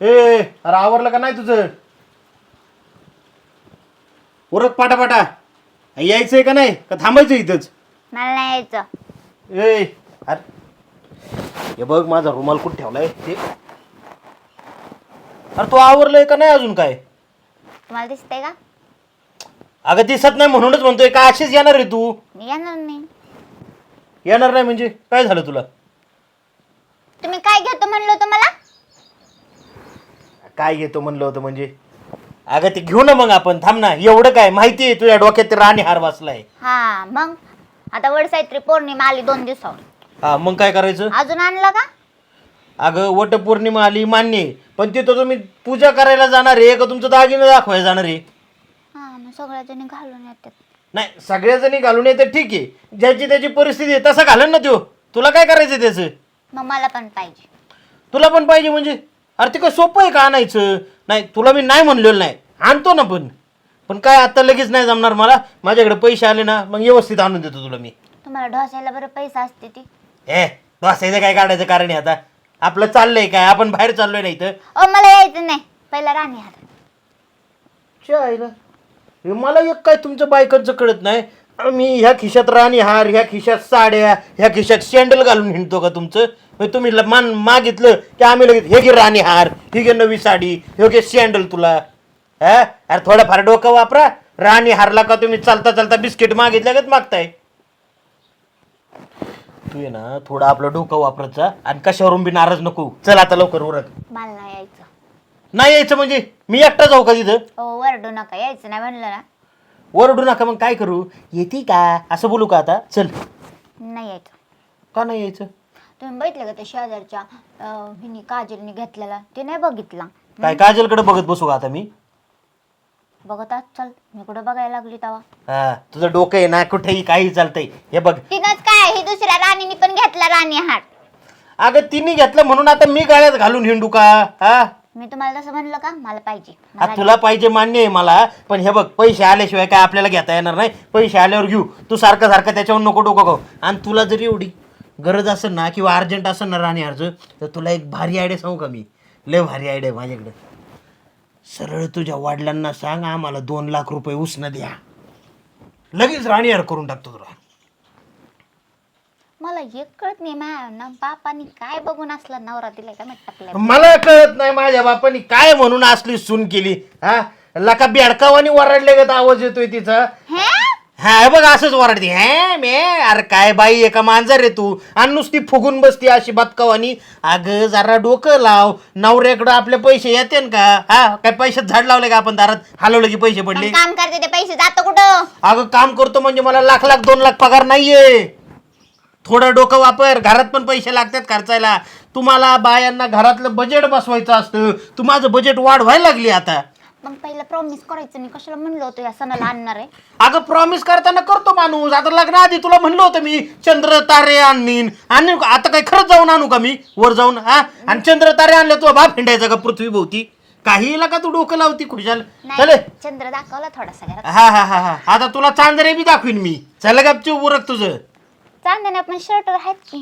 ए अरे आवरलं का नाही तुझं? उरक पाटापाटा. यायचंय का नाही? का थांबायचं इथंच? मला नाही यायचं. ए अरे. हे बघ माझा रुमाल कुठं ठेवलाय? ते. अरे तू आवरलंय का नाही अजून काय? तुम्हाला दिसतंय का? अगं दिसत नाही म्हणूनच म्हणतोय. का अशीच येणार रे तू? मी येणार नाही. येणार नाही म्हणजे? काय झालं तुला? तुम्ही काय घेतो म्हणलो होतं मला? काय घेतो म्हणलं होतं म्हणजे? अगं ते घेऊ ना मग आपण. थांब ना. एवढं काय? माहिती आहे तुझ्या डोक्यात ते राणी हार बसलाय हा मग? आता वडसावित्री पौर्णिमा आली दोन दिवसावर. हा मग काय करायचं? अजून आणलं का? अगं वट पौर्णिमा आली मान्य आहे. पण तिथं तुम्ही पूजा करायला जाणार आहे का? तुमचं दागिनं दाखवायला जाणार आहे. हा मग सगळ्या जणी घालून येतात. नाही सगळ्या जणी घालून येतं ठीक आहे. ज्याची त्याची परिस्थिती आहे तसं घालन ना त्यो. तुला काय करायचं त्याचं? मग मला पण पाहिजे. तुला पण पाहिजे म्हणजे? अरे ते काय सोपं आहे का आणायचं? नाही तुला मी नाही म्हणलेलं नाही. आणतो ना पण. पण काय आता लगेच नाही जमणार मला? माझ्याकडे पैसे आले ना मग व्यवस्थित आणून देतो तुला मी. तुम्हाला ढोसायला बरं पैसा असते ती. ए बसायचं काय काढायचं कारण आहे आता? आपलं चाललंय काय? आपण बाहेर चाललोय ना इथं? ओ मला यायचं नाही. पहिला राणी हात हे मला एक काय तुमच्या बायकांचं कळत नाही? मी ह्या खिशात राणी हार ह्या खिशात साड्या ह्या खिशात सँडल घालून हिंडतो का तुमचं? मग तुम्ही ल- मान मागितलं की आम्ही लगेच हे घे राणी हार ही घे नवी साडी हे घे सँडल तुला. हा? अरे थोडंफार डोकं वापरा. राणी हारला का तुम्ही चालता चालता बिस्किट मागितल्या का मागताय? तू ये ना थोडं आपलं डोकं वापरत जा आणि कशावरून बी नाराज नको. चल आता लवकर उरक. मला नाही यायचं. नाही यायचं म्हणजे? मी एकटा जाऊ का तिथं? ओ वरडू नका. यायचं नाही म्हणलं ना. ओरडू नका मग काय करू? येते का? असं बोलू का आता? चल. नाही यायचं. का नाही यायचं? तुम्ही बघितलं का त्या शेजारच्या अं, हिनी काजलनी घेतलेला? ते नाही बघितला. काय काजलकडे बघत बसू का आता मी? बघत आज चल. मी कुठं बघायला लागली तेव्हा हा तुझं डोकं आहे ना कुठेही काही चालतंय. हे बघ. तिनंच काय ही दुसऱ्या राणीने पण घेतला राणी हाट अगं तिने घेतलं म्हणून आता मी गाळ्यात घालून हिंडू का? हा? मी तुम्हाला तसं म्हणलं का? मला पाहिजे. मला तुला पाहिजे मान्य आहे मला पण हे बघ पैसे आल्याशिवाय काय आपल्याला घेता येणार नाही. पैसे आल्यावर घेऊ. तू सारखं सारखं त्याच्यावर नको डोकं खाऊ. आणि तुला जर एवढी गरज असेल ना किंवा अर्जंट असेल ना राणी अर्ज तर तुला एक भारी आयडिया सांगू का मी? लय भारी आयडिया माझ्याकडे. सरळ तुझ्या वडिलांना सांग आम्हाला दोन लाख रुपये उसनं द्या. लगेच राणी हार करून टाकतो तुला. मला एक कळत नाही मा ना बापानी काय बघून असला नवरा दिलाय का माहीत टाकलाय मला कळत नाही माझ्या बापानी काय म्हणून असली सून केली हा? लका बेडकावानी वरडले गत आवाज येतोय तिचा? हे? हा बघ असंच वरडते हे मे अरे काय बाई एका मांजर रे तू. आणि नुसती फुगून बसती अशी बदकावानी. अगं जरा डोकं लाव. नवऱ्याकडं आपले पैसे येते का? हा काय पैशात झाड लावले का आपण दारात? हलवलं की पैसे पडले? काम करते ते पैसे. जातो कुठं? अगं काम करतो म्हणजे मला लाख लाख दोन लाख पगार नाहीये. थोडं डोकं वापर. घरात पण पैसे लागतात खर्चायला. तुम्हाला बायांना घरातलं बजेट बसवायचं असतं. तू माझं बजेट वाढवायला लागली आता. मग पहिलं प्रॉमिस करायचं. नाही कशाला म्हणलं होतं या सणाला आणणार आहे? अगं प्रॉमिस करताना करतो माणूस. आता लग्नाआधी तुला म्हणलं होतं मी चंद्र तारे आणीन. आणि आता काय खरंच जाऊन आणू का मी? वर जाऊन हा? आणि चंद्र तारे आणले तुला बाप हिंडायचा का पृथ्वी भोवती काही का तू डोकं लावती खुशाल? चले नाही चंद्र दाखवला थोडासा घरात. हा हा हा हा. आता तुला चांदरे बी दाखवीन मी. चल गपचूप उरक तुझं. चांदणे पण शर्ट आहेत की.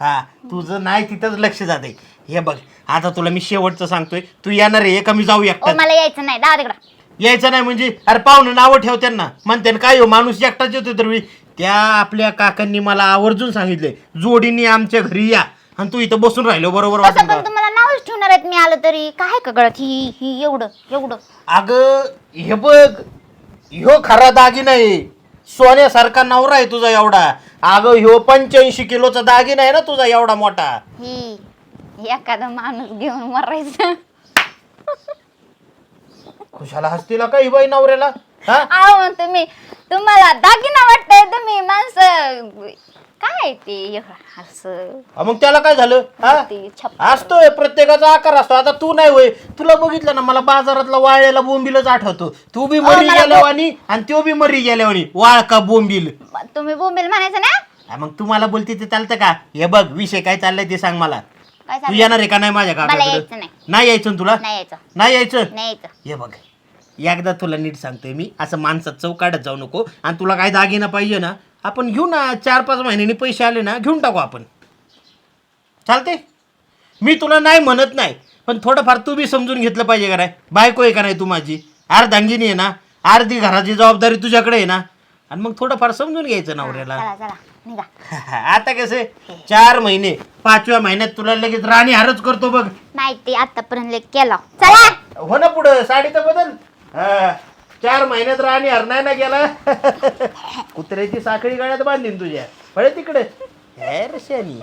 हा तुझं नाही तिथंच लक्ष जाते हे बघ आता तुला मी शेवटचं सांगतोय तू येणार आहे का मी जाऊ ओ एकटा मला यायचं नाही दाव तिकडं यायचं नाही म्हणजे अरे पाहुणे नावं ठेव त्यांना. म्हणते ना काय हो माणूस एकटाच येतो तर मी. त्या आपल्या काकांनी मला आवर्जून सांगितले जोडीने आमच्या घरी या. आणि तू इथं बसून राहिलो बरोबर तसं वाटत पण तुम्हाला नावच ठेवणार आहेत मी आलं तरी. काय का गळत? ही ही एवढं एवढं. अगं हे बघ ह्यो खरा दागिना आहे. सोन्यासारखा नवरा आहे तुझा एवढा. अगं ह्यो पंच्याऐंशी किलोचा दागिना आहे ना तुझा एवढा मोठा. ही एखादा माणूस घेऊन मरायचं. खुशाला हसतीला का ही बाई नवऱ्याला? हा? आहो तुम्ही तुम्हाला दागिना वाटतंय तुम्ही माणसं काय ते एवढं असं हा, मग त्याला काय झालं? हा? ते असतोय प्रत्येकाचा आकार असतो. आता तू नाही होय. तुला बघितलं ना मला बाजारातला वाळलेला बोंबीलच आठवतो. तू बी मरी मला गेल्यावानी आणि तो बी मरी गेल्यावानी. वाळका बोंबील? तुम्ही बोंबेल म्हणायचं ना? हा, मग तुम्हाला बोलते ते चालतं का? हे बघ विषय काय चाललाय ते सांग मला. काय तू चाललंय? येणार आहे का नाही माझ्या मला काकाकडे? यायचं नाही. नाही यायचं ना तुला? नाही यायचं. नाही यायचं? नाही यायचं. हे बघ एकदा तुला नीट सांगतोय मी असं माणसात चौकाडत जाऊ नको. आणि तुला काय दागिना पाहिजे ना आपण घेऊ ना चार पाच महिन्यांनी पैसे आले ना घेऊन टाकू आपण. चालते मी तुला नाही म्हणत नाही पण थोडंफार तू बी समजून घेतलं पाहिजे का नाही? बायको आहे का नाही तू माझी? अर्धांगिनी आहे ना अर्धी घराची जबाबदारी तुझ्याकडे आहे ना? आणि मग थोडंफार समजून घ्यायचं नवऱ्याला. चला चला निघा. आता कसे? चार महिने पाचव्या महिन्यात तुला लगेच राणी हारच करतो बघ. माहिती आतापर्यंत लेक केला. चला. हो ना पुढं साडीचा बदल. हा, चार महिन्यात राणी हार नाही ना गेला. कुत्र्याची साखळी गळ्यात बांधीन तुझ्या. पळे तिकडे. शानी.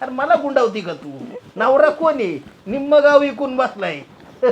अरे मला गुंडावती का तू? नवरा कोण आहे? निम्म गाव इकून बसलाय.